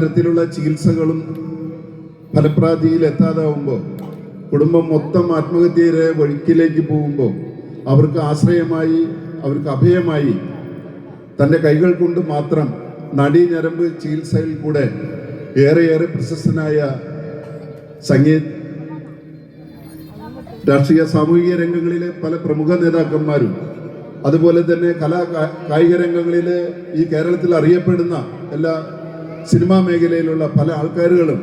പലതരത്തിലുള്ള ചികിത്സകളും ഫലപ്രാപ്തിയിൽ എത്താതാവുമ്പോൾ കുടുംബം മൊത്തം ആത്മഹത്യയുടെ വഴിക്കിലേക്ക് പോകുമ്പോൾ അവർക്ക് ആശ്രയമായി അവർക്ക് അഭയമായി തന്റെ കൈകൾ കൊണ്ട് മാത്രം നടീഞരമ്പ് ചികിത്സയിൽ കൂടെ ഏറെയേറെ പ്രശസ്തനായ സംഗീത് രാഷ്ട്രീയ സാമൂഹിക രംഗങ്ങളിലെ പല പ്രമുഖ നേതാക്കന്മാരും അതുപോലെ തന്നെ കലാ കായിക രംഗങ്ങളിൽ ഈ കേരളത്തിൽ അറിയപ്പെടുന്ന എല്ലാ സിനിമാ മേഖലയിലുള്ള പല ആൾക്കാരുകളും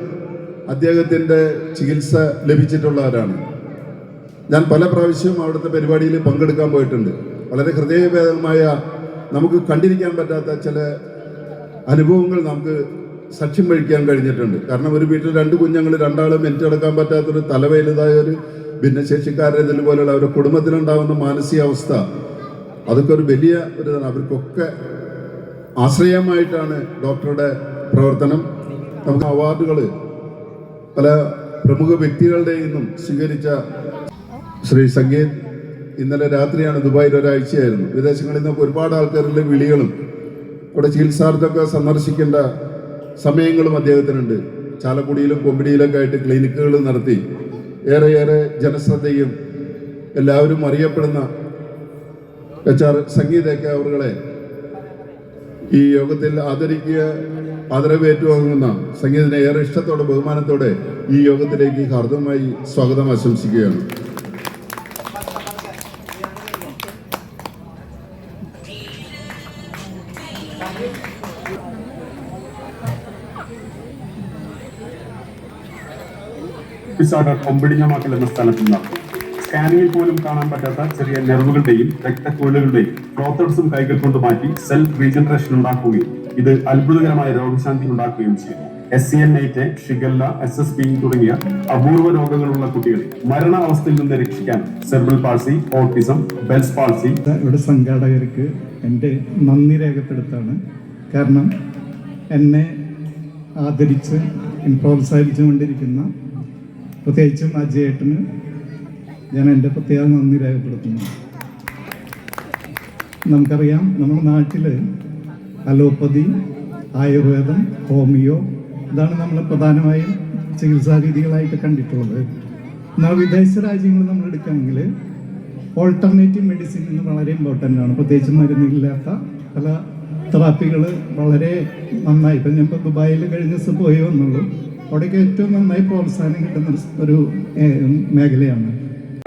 അദ്ദേഹത്തിന്റെ ചികിത്സ ലഭിച്ചിട്ടുള്ളവരാണ് ഞാൻ പല പ്രാവശ്യവും അവിടുത്തെ പരിപാടിയിൽ പങ്കെടുക്കാൻ പോയിട്ടുണ്ട്. വളരെ ഹൃദയഭേദമായ നമുക്ക് കണ്ടിരിക്കാൻ പറ്റാത്ത ചില അനുഭവങ്ങൾ നമുക്ക് സാക്ഷ്യം വഹിക്കാൻ കഴിഞ്ഞിട്ടുണ്ട്. കാരണം ഒരു വീട്ടിൽ രണ്ട് കുഞ്ഞുങ്ങൾ രണ്ടാളും മെനിറ്റെടുക്കാൻ പറ്റാത്തൊരു തലവേലുതായ ഒരു ഭിന്നശേഷിക്കാരെ ഇതുപോലെയുള്ള അവരുടെ കുടുംബത്തിലുണ്ടാകുന്ന മാനസികാവസ്ഥ അതൊക്കെ ഒരു വലിയ ഒരു. അവർക്കൊക്കെ ആശ്രയമായിട്ടാണ് ഡോക്ടറുടെ പ്രവർത്തനം. നമുക്ക് അവാർഡുകൾ പല പ്രമുഖ വ്യക്തികളുടെ നിന്നും സ്വീകരിച്ച ശ്രീ സംഗീത് ഇന്നലെ രാത്രിയാണ് ദുബായിൽ ഒരാഴ്ചയായിരുന്നു. വിദേശങ്ങളിൽ നിന്നൊക്കെ ഒരുപാട് ആൾക്കാരുടെ വിളികളും ഇവിടെ ചികിത്സാർത്ഥമൊക്കെ സന്ദർശിക്കേണ്ട സമയങ്ങളും അദ്ദേഹത്തിനുണ്ട്. ചാലക്കുടിയിലും കൊമ്പിടിയിലൊക്കെ ആയിട്ട് ക്ലിനിക്കുകൾ നടത്തി. ഏറെയേറെ ജനശ്രദ്ധയും എല്ലാവരും അറിയപ്പെടുന്ന എച്ച് ആർ സംഗീതയൊക്കെ അവരുടെ ഈ യോഗത്തിൽ ആദരിക്കുക ആദരവ് ഏറ്റുവാങ്ങുന്ന സംഗീതനെ ഏറെ ഇഷ്ടത്തോടെ ബഹുമാനത്തോടെ ഈ യോഗത്തിലേക്ക് ഹർദ്ദമായി സ്വാഗതം ആശംസിക്കുകയാണ്. പിസാട് കൊമ്പിടിഞ്ഞമാക്കൽ എന്ന സ്ഥലത്ത് നടന്നു സ്കാനിങ്ങിൽ പോലും കാണാൻ പറ്റാത്ത ചെറിയ നെർവുകളുടെയും രക്തക്കുഴലുകളുടെയും പ്രോത്തഡ്സും കൈകൾ കൊണ്ട് മാറ്റി സെൽഫ് റീജനറേഷൻ ഉണ്ടാക്കുകയും ഇത് അത്ഭുതകരമായ രോഗശാന്തി ഉണ്ടാക്കുകയും ചെയ്തു S C N shigella S S P തുടങ്ങിയ അപൂർവ രോഗങ്ങളുള്ള കുട്ടികളെ മരണ അവസ്ഥയിൽ നിന്ന് രക്ഷിക്കാൻ cerebral palsy autism Bell's palsy ഇവിടെ സംഘാടകർക്ക് എന്റെ നന്ദി രേഖപ്പെടുത്താണ്. കാരണം എന്നെ ആദരിച്ച് പ്രോത്സാഹിപ്പിച്ചുകൊണ്ടിരിക്കുന്ന പ്രത്യേകിച്ചും അജയേട്ടന് ഞാൻ എന്റെ പ്രത്യേക നന്ദി രേഖപ്പെടുത്തുന്നു. നമുക്കറിയാം നമ്മുടെ നാട്ടിൽ അലോപ്പതി ആയുർവേദം ഹോമിയോ ഇതാണ് നമ്മൾ പ്രധാനമായും ചികിത്സാ രീതികളായിട്ട് കണ്ടിട്ടുള്ളത്. എന്നാൽ വിദേശ രാജ്യങ്ങൾ നമ്മൾ എടുക്കുകയാണെങ്കിൽ ഓൾട്ടർനേറ്റീവ് മെഡിസിൻ എന്ന് വളരെ ഇമ്പോർട്ടന്റ് ആണ്. പ്രത്യേകിച്ച് മരുന്നില്ലാത്ത പല തെറാപ്പികൾ വളരെ നന്നായി. ഇപ്പം ഞാൻ ഇപ്പോൾ ദുബായിൽ കഴിഞ്ഞ ദിവസം പോയി വന്നുള്ളൂ. അവിടേക്ക് ഏറ്റവും നന്നായി പ്രോത്സാഹനം കിട്ടുന്ന ഒരു- മേഖലയാണ്.